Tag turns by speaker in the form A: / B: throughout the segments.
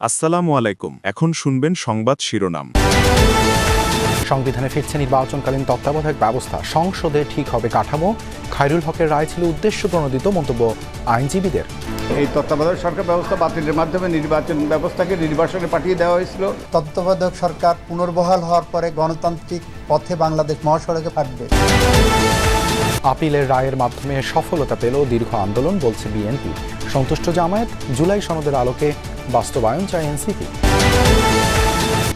A: আসসালামু আলাইকুম। এখন শুনবেন সংবাদ শিরোনাম।
B: সংবিধানে ফিরছে নির্বাচনকালীন তত্ত্বাবধায়ক ব্যবস্থা। সংসদে ঠিক হবে কাঠামো। খায়রুল হকের রায় ছিল উদ্দেশ্য প্রণোদিত মন্তব্য আইনজীবীদের।
C: এই তত্ত্বাবধায়ক সরকার ব্যবস্থা বাতিলের মাধ্যমে নির্বাচন ব্যবস্থাকে নির্বাচনে পাঠিয়ে দেওয়া হয়েছিল।
D: তত্ত্বাবধায়ক সরকার পুনর্বহাল হওয়ার পরে গণতান্ত্রিক পথে বাংলাদেশ মহাসড়কে পাঠবে।
B: আপিলের রায়ের মাধ্যমে সফলতা পেল দীর্ঘ আন্দোলন বলছে বিএনপি। সন্তুষ্ট জামায়াত জুলাই সনদের আলোকে বাস্তবায়ন চায় এনসিপি।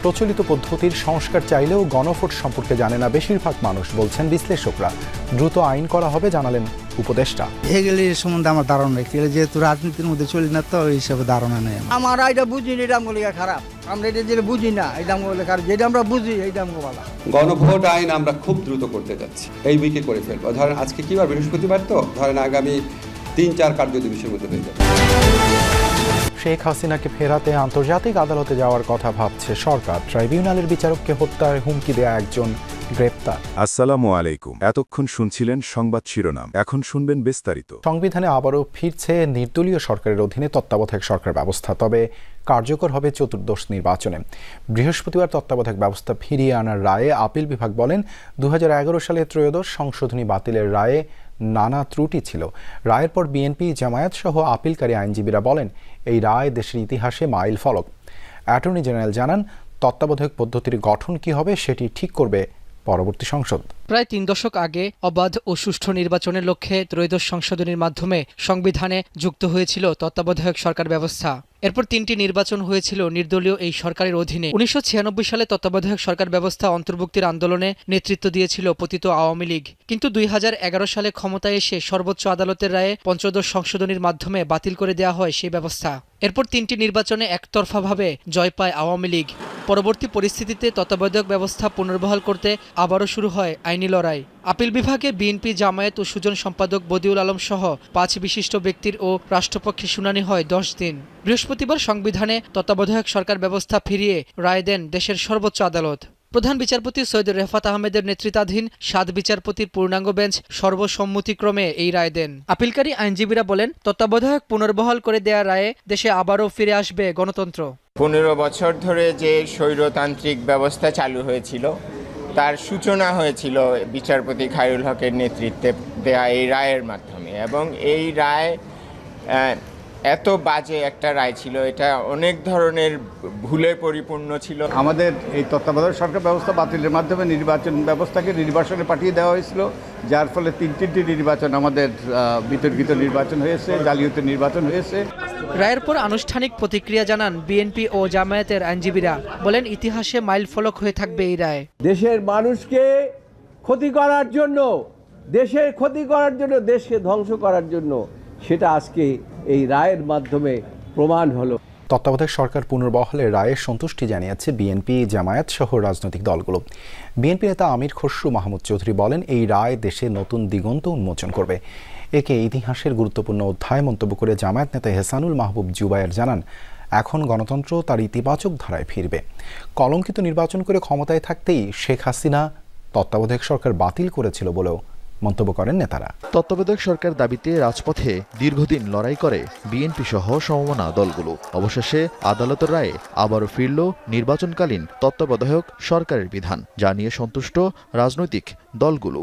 B: প্রচলিত পদ্ধতির সংস্কার চাইলেও গণভোট সম্পর্কে জানে না বেশিরভাগ মানুষ বলছেন বিশ্লেষকরা। দ্রুত আইন করা হবে জানালেন উপদেষ্টা।
D: এগুলি সম্বন্ধে আমার ধারণা নেই। যেহেতু রাজনীতির মধ্যে চলি না তো ওই হিসাবে ধারণা নেই আমার।
E: এটা বুঝি না এটা খারাপ। আমরা এটা যেটা বুঝি না এটা আমগুলো খারাপ। যেটা আমরা বুঝি আমগুলো ভালো।
F: গণভোট আইন আমরা খুব দ্রুত করতে যাচ্ছি। এই উইকে করে ফেলব। ধরেন আজকে কি বার বৃহস্পতিবার তো? ধরেন আগামী তিন চার কার্য দিবসের মধ্যে হয়ে যাবে।
B: শেখ হাসিনাকে ফেরাতে আন্তর্জাতিক আদালতে যাওয়ার কথা ভাবছে সরকার। ট্রাইব্যুনালের বিচারককে হত্যার হুমকি দেয়া একজন গ্রেপ্তার।
A: আসসালামু আলাইকুম। এতক্ষণ শুনছিলেন সংবাদ শিরোনাম। এখন শুনবেন বিস্তারিত।
B: সংবিধানে আবারও ফিরছে নির্দলীয় সরকারের অধীনে তত্ত্বাবধায়ক সরকার ব্যবস্থা তবে কার্যকর হবে চতুর্দশ নির্বাচনে। বৃহস্পতিবার তত্ত্বাবধায়ক ব্যবস্থা ফিরিয়ে আনার রায়ে আপিল বিভাগ বলেন দু হাজার এগারো সালে ত্রয়োদশ সংশোধনী বাতিলের রায়ে নানা ত্রুটি ছিল। রায়ের পর বিএনপি জামায়াত সহ আপিলকারী আইনজীবীরা বলেন এই রায় দেশের ইতিহাসে মাইল ফলক। অ্যাটর্নি জেনারেল জানান, তত্ত্বাবধায়ক পদ্ধতির গঠন কি হবে সেটি ঠিক করবে পরবর্তী সংসদ।
G: প্রায় তিন দশক আগে অবাধ ও সুষ্ঠু নির্বাচনের লক্ষ্যে ত্রয়োদশ সংশোধনীর মাধ্যমে সংবিধানে যুক্ত হয়েছিল তত্ত্বাবধায়ক সরকার ব্যবস্থা। এরপর তিনটি নির্বাচন হয়েছিল নির্দলীয় এই সরকারের অধীনে। উনিশশো ছিয়ানব্বই সালে তত্ত্বাবধায়ক সরকার ব্যবস্থা অন্তর্ভুক্তির আন্দোলনে নেতৃত্ব দিয়েছিল পতিত আওয়ামী লীগ। কিন্তু দুই হাজার এগারো সালে ক্ষমতায় এসে সর্বোচ্চ আদালতের রায়ে পঞ্চদশ সংশোধনীর মাধ্যমে বাতিল করে দেওয়া হয় সেই ব্যবস্থা। এরপর তিনটি নির্বাচনে একতরফাভাবে জয় পায় আওয়ামী লীগ। পরবর্তী পরিস্থিতিতে তত্ত্বাবধায়ক ব্যবস্থা পুনর্বহাল করতে আবারও শুরু হয় আইনি লড়াই। আপিল বিভাগে বিএনপি জামায়াত ও সুজন সম্পাদক বদিউল আলম সহ পাঁচ বিশিষ্ট ব্যক্তির ও রাষ্ট্রপক্ষে শুনানি হয় দশ দিন। বৃহস্পতিবার সংবিধানে তত্ত্বাবধায়ক সরকার ব্যবস্থা ফিরিয়ে রায় দেন দেশের সর্বোচ্চ আদালত। প্রধান বিচারপতি সৈয়দ রেফাত আহমেদের নেতৃত্বাধীন সাত বিচারপতির পূর্ণাঙ্গ বেঞ্চ সর্বসম্মতিক্রমে এই রায় দেন। আপিলকারী আইনজীবীরা বলেন, তত্ত্বাবধায়ক পুনর্বহাল করে দেয়া রায়ে দেশে আবারও ফিরে আসবে গণতন্ত্র।
H: পনেরো বছর ধরে যে স্বৈরতান্ত্রিক ব্যবস্থা চালু হয়েছিল তার সূচনা হয়েছিল বিচারপতি খায়রুল হকের নেতৃত্বে দেয়া এই রায়ের মাধ্যমে এবং এই রায় এত বাজে একটা রায় ছিল এটা অনেক ধরনের ভুলে পরিপূর্ণ ছিল।
C: আমাদের এই তত্ত্বাবধায়ক সরকার ব্যবস্থা বাতিলের মাধ্যমে নির্বাচন ব্যবস্থাকে নির্বাচনে পাঠিয়ে দেওয়া হয়েছিল যার ফলে তিন তিনটি নির্বাচন আমাদের বিতর্কিত নির্বাচন হয়েছে জালিয়াতি নির্বাচন হয়েছে।
G: রায়ের পর আনুষ্ঠানিক প্রতিক্রিয়া জানান বিএনপি ও জামায়াতের আইনজীবীরা বলেন ইতিহাসে মাইল ফলক হয়ে থাকবে এই রায়।
I: দেশের মানুষকে ক্ষতি করার জন্য দেশের ক্ষতি করার জন্য দেশকে ধ্বংস করার জন্য সেটা আজকে এই রায়ের মাধ্যমে প্রমাণ হলো।
B: তত্ত্বাবধায়ক সরকার পুনর্বহালের রায়ে সন্তুষ্টি জানিয়েছে বিএনপি, জামায়াত সহ রাজনৈতিক দলগুলো। বিএনপি নেতা আমির খসরু মাহমুদ চৌধুরী বলেন, এই রায় দেশে নতুন দিগন্ত উন্মোচন করবে। একে ইতিহাসের গুরুত্বপূর্ণ অধ্যায় মন্তব্য করে জামায়াত নেতা হেসানুল মাহবুব জুবায়ের জানান, এখন গণতন্ত্র তার ইতিবাচক ধারায় ফিরবে। কলঙ্কিত নির্বাচন করে ক্ষমতায় থাকতেই শেখ হাসিনা তত্ত্বাবধায়ক সরকার বাতিল করেছিল বলেও মন্তব্য করেন নেতারা।
J: তত্ত্বাবধায়ক সরকার দাবিতে রাজপথে দীর্ঘদিন লড়াই করে বিএনপি সহ সমমনা দলগুলো। অবশেষে আদালতের রায়ে আবারও ফিরল নির্বাচনকালীন তত্ত্বাবধায়ক সরকারের বিধান, যা নিয়ে সন্তুষ্ট রাজনৈতিক দলগুলো।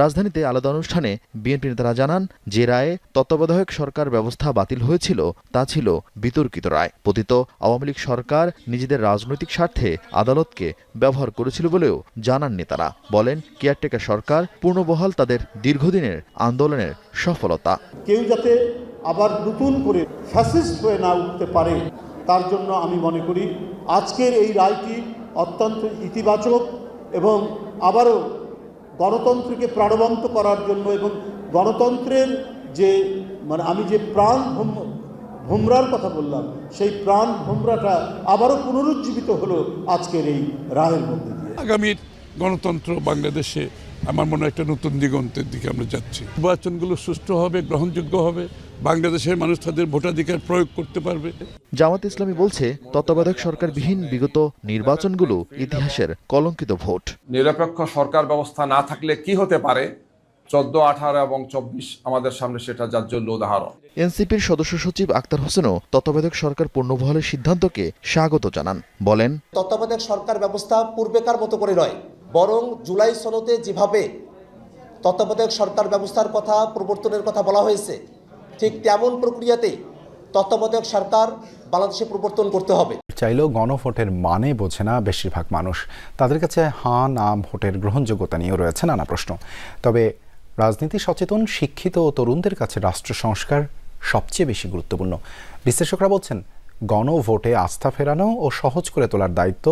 J: রাজধানীতে আলাদা অনুষ্ঠানে বিএনপি নেতারা জানান, যে রায়ে তত্ত্বাবধায়ক সরকার ব্যবস্থা বাতিল হয়েছিল, তা ছিল বিতর্কিত রায়। পতিত আওয়ামী লীগ সরকার নিজেদের রাজনৈতিক স্বার্থে আদালতকে ব্যবহার করেছিল বলেও জানান নেতারা। বলেন, কেয়ারটেকার সরকার পূর্ণবহাল তাদের দীর্ঘদিনের আন্দোলনের সফলতা।
K: কেউ যাতে আবার নতুন করে ফ্যাসিস্ট হয়ে না উঠতে পারে, তার জন্য আমি মনে করি, আজকের এই রায়টি অত্যন্ত ইতিবাচক এবং আবারও গণতন্ত্রকে প্রাণবন্ত করার জন্য এবং গণতন্ত্রের যে মানে আমি যে প্রাণ ভোমরার কথা বললাম, সেই প্রাণ ভোমরাটা আবারও পুনরুজ্জীবিত হলো আজকের এই রায়ের মধ্যে দিয়ে।
L: আগামীর গণতন্ত্র বাংলাদেশে আমার মনে হয় একটা নতুন দিগন্তের দিকে আমরা যাচ্ছি। নির্বাচনগুলো সুষ্ঠু হবে, গ্রহণযোগ্য হবে। বাংলাদেশের মানুষ তাদের ভোটাধিকার প্রয়োগ করতে পারবে।
J: জামাত ইসলামী বলছে তত্ত্বাবধায়ক সরকারবিহীন বিগত নির্বাচনগুলো ইতিহাসের কলঙ্কিত ভোট।
M: নিরপেক্ষ সরকার ব্যবস্থা না থাকলে কি হতে পারে? চোদ্দ আঠারো এবং চব্বিশ আমাদের সামনে সেটা যার জন্য উদাহরণ।
J: এনসিপির সদস্য সচিব আক্তার হোসেনও তত্ত্বাবধায়ক সরকার পূর্ণবহলের সিদ্ধান্তকে স্বাগত জানান। বলেন
N: তত্ত্বাবধায়ক সরকার ব্যবস্থা পূর্বেকার মতো করে নয় বরং জুলাই সনতে যেভাবে তত্ত্বাবধায়ক সরকার ব্যবস্থার কথা প্রবর্তনের কথা বলা হয়েছে ঠিক তেমন প্রক্রিয়াতে তত্ত্বাবধায়ক সরকার বাংলাদেশে প্রবর্তন করতে হবে।
B: চাইলেও গণভোটের মানে বোঝে না বেশিরভাগ মানুষ। তাদের কাছে হাঁ না ভোটের গ্রহণযোগ্যতা নিয়েও রয়েছে নানা প্রশ্ন। তবে রাজনীতি সচেতন শিক্ষিত ও তরুণদের কাছে রাষ্ট্র সংস্কার সবচেয়ে বেশি গুরুত্বপূর্ণ। বিশ্লেষকরা বলছেন গণভোটে আস্থা ফেরানো ও সহজ করে তোলার দায়িত্ব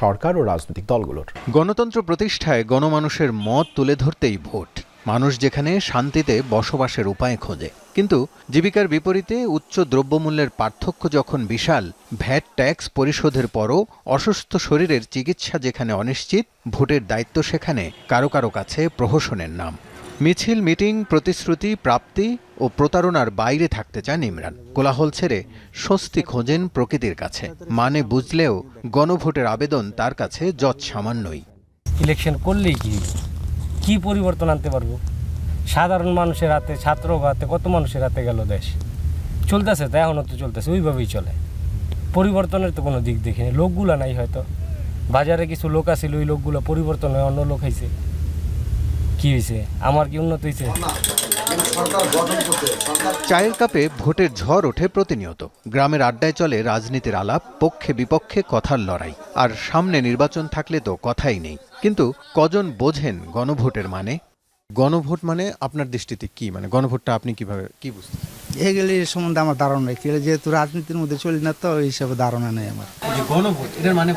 B: সরকার ও রাজনৈতিক দলগুলোর।
O: গণতন্ত্র প্রতিষ্ঠায় গণমানুষের মত তুলে ধরতেই ভোট। মানুষ যেখানে শান্তিতে বসবাসের উপায় খোঁজে। কিন্তু জীবিকার বিপরীতে উচ্চ দ্রব্যমূল্যের পার্থক্য যখন বিশাল, ভ্যাট ট্যাক্স পরিশোধের পরও অসুস্থ শরীরের চিকিৎসা যেখানে অনিশ্চিত, ভোটের দায়িত্ব সেখানে কারও কারও কাছে প্রহসনের নাম। মিছিল, মিটিং, প্রতিশ্রুতি, প্রাপ্তি ও প্রতারণার বাইরে থাকতে চান ইমরান। কোলাহল ছেড়ে স্বস্তি খোঁজেন প্রকৃতির কাছে। মানে বুঝলেও গণভোটের আবেদন তার কাছে যৎ সামান্যই
P: ইলেকশন করলেই কি? কি পরিবর্তন আনতে পারব? সাধারণ মানুষের হাতে ছাত্র হাতে, কত মানুষের হাতে গেল দেশ? চলতেছে তো এখনও তো চলতেছে, ওইভাবেই চলে। পরিবর্তনের তো কোনো দিক দেখিনি লোকগুলো নাই হয়তো। বাজারে কিছু লোক আছিল, ওই লোকগুলো পরিবর্তন হয়ে অন্য লোক হয়েছে কি হয়েছে আমার কি উন্নত হয়েছে
O: চায়ের কাপে ভোটের ঝড় ওঠে প্রতিনিয়ত। গ্রামের আড্ডায় চলে রাজনীতির আলাপ পক্ষে বিপক্ষে কথার লড়াই। আর সামনে নির্বাচন থাকলে তো কথাই নেই। কিন্তু কজন বোঝেন গণভোটের মানে? গণভোট মানে আপনার দৃষ্টিতে কি? মানে গণভোটটা আপনি কীভাবে কি বুঝতেন
E: এগুলি সম্বন্ধে আমার ধারণা নেই। যেহেতু রাজনীতির মধ্যে চলি না তো ওই হিসাবে ধারণা নেই আমার।
O: গণভোট এটার মানে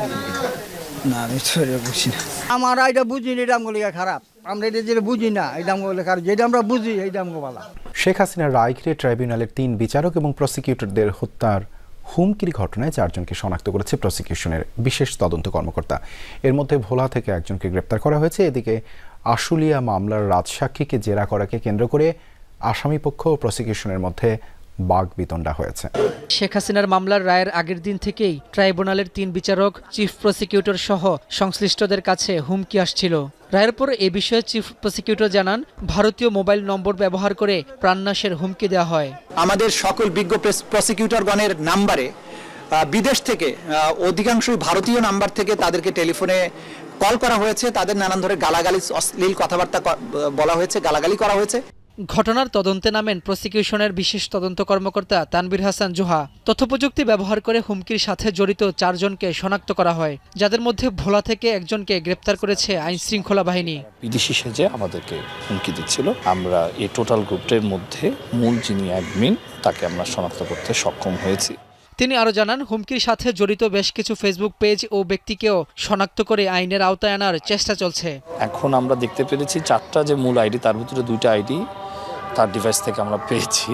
E: না আমি তো বুঝি না। আমার এটা বুঝি না এটা আমগুলো খারাপ। আমরা এটা যেটা বুঝি না এটা আমগুলো খারাপ। যেটা আমরা বুঝি এইটা আমগো ভালো।
B: শেখ হাসিনা রায় ঘিরে ট্রাইব্যুনালের তিন বিচারক এবং প্রসিকিউটরদের হত্যার হুমকির ঘটনায় চারজনকে শনাক্ত করেছে প্রসিকিউশনের বিশেষ তদন্ত কর্মকর্তা। এর মধ্যে ভোলা থেকে একজনকে গ্রেপ্তার করা হয়েছে। এদিকে আশুলিয়া মামলার রাজসাক্ষীকে জেরা করাকে কেন্দ্র করে আসামিপক্ষ ও প্রসিকিউশনের মধ্যে বাঘ বিতণ্ডা হয়েছে।
G: শেখ হাসিনার মামলার রায়ের আগের দিন থেকেই ট্রাইব্যুনালের তিন বিচারক চিফ প্রসিকিউটর সহ সংশ্লিষ্টদের কাছে হুমকি আসছিল। রায়ের পর এ বিষয়ে চিফ প্রসিকিউটর জানান ভারতীয় মোবাইল নম্বর ব্যবহার করে প্রাণনাশের হুমকি দেওয়া হয়।
Q: আমাদের সকল বিজ্ঞ প্রসিকিউটরগণের নাম্বারে বিদেশ থেকে আহ, অধিকাংশই ভারতীয় নাম্বার থেকে তাদেরকে টেলিফোনে কল করা হয়েছে। তাদের নানান ধরনের গালাগালি অশ্লীল কথাবার্তা বলা হয়েছে গালাগালি করা হয়েছে।
G: ঘটনার তদন্তে নামেন প্রসিকিউশনের বিশেষ তদন্ত কর্মকর্তা তানবির হাসান জোহা। তথ্যপ্রযুক্তি ব্যবহার করে হুমকির সাথে জড়িত চারজনকে শনাক্ত করা হয়, যাদের মধ্যে ভোলা থেকে একজনকে গ্রেপ্তার করেছে আইন শৃঙ্খলা বাহিনী।
R: বিদেশি সেজে আমাদেরকে হুমকি দিচ্ছিল। আমরা এই টোটাল গ্রুপটির মধ্যে মূল যিনি অ্যাডমিন, তাকে আমরা শনাক্ত করতে সক্ষম হয়েছি।
G: তিনি আরও জানান, হুমকির সাথে জড়িত বেশ কিছু ফেসবুক পেজ ও ব্যক্তিকেও শনাক্ত করে আইনের আওতায় আনার চেষ্টা চলছে।
R: এখন আমরা দেখতে পেরেছি চারটা যে মূল আইডি, তার ভিতরে দুইটা আইডি তার ডিভাইস থেকে আমরা পেয়েছি।